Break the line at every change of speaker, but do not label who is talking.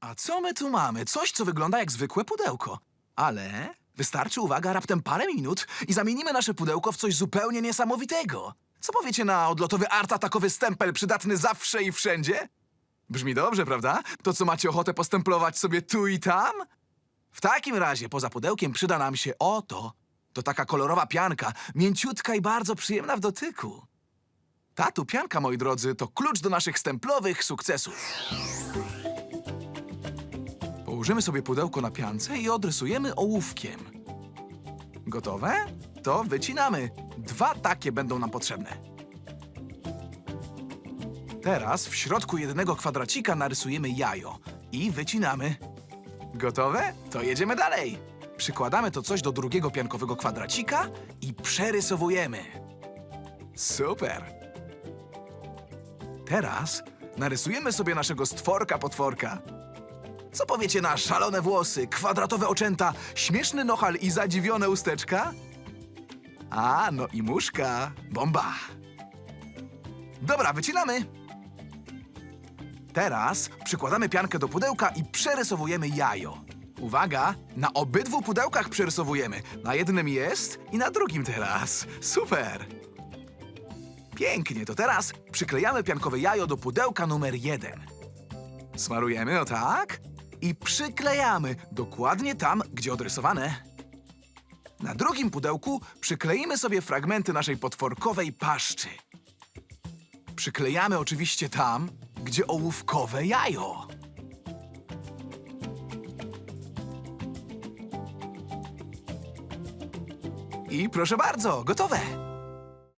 A co my tu mamy? Coś, co wygląda jak zwykłe pudełko. Ale wystarczy, uwaga, raptem parę minut i zamienimy nasze pudełko w coś zupełnie niesamowitego. Co powiecie na odlotowy art-atakowy stempel przydatny zawsze i wszędzie? Brzmi dobrze, prawda? To co macie ochotę postemplować sobie tu i tam? W takim razie poza pudełkiem przyda nam się oto. To taka kolorowa pianka, mięciutka i bardzo przyjemna w dotyku. Ta tu pianka, moi drodzy, to klucz do naszych stemplowych sukcesów. Położymy sobie pudełko na piance i odrysujemy ołówkiem. Gotowe? To wycinamy. Dwa takie będą nam potrzebne. Teraz w środku jednego kwadracika narysujemy jajo i wycinamy. Gotowe? To jedziemy dalej. Przykładamy to coś do drugiego piankowego kwadracika i przerysowujemy. Super! Teraz narysujemy sobie naszego stworka potworka. Co powiecie na szalone włosy, kwadratowe oczęta, śmieszny nohal i zadziwione usteczka? A, no i muszka. Bomba! Dobra, wycinamy. Teraz przykładamy piankę do pudełka i przerysowujemy jajo. Uwaga, na obydwu pudełkach przerysowujemy. Na jednym jest i na drugim teraz. Super! Pięknie, to teraz przyklejamy piankowe jajo do pudełka numer jeden. Smarujemy, o tak, i przyklejamy dokładnie tam, gdzie odrysowane. Na drugim pudełku przykleimy sobie fragmenty naszej potworkowej paszczy. Przyklejamy oczywiście tam, gdzie ołówkowe jajo. I proszę bardzo, gotowe.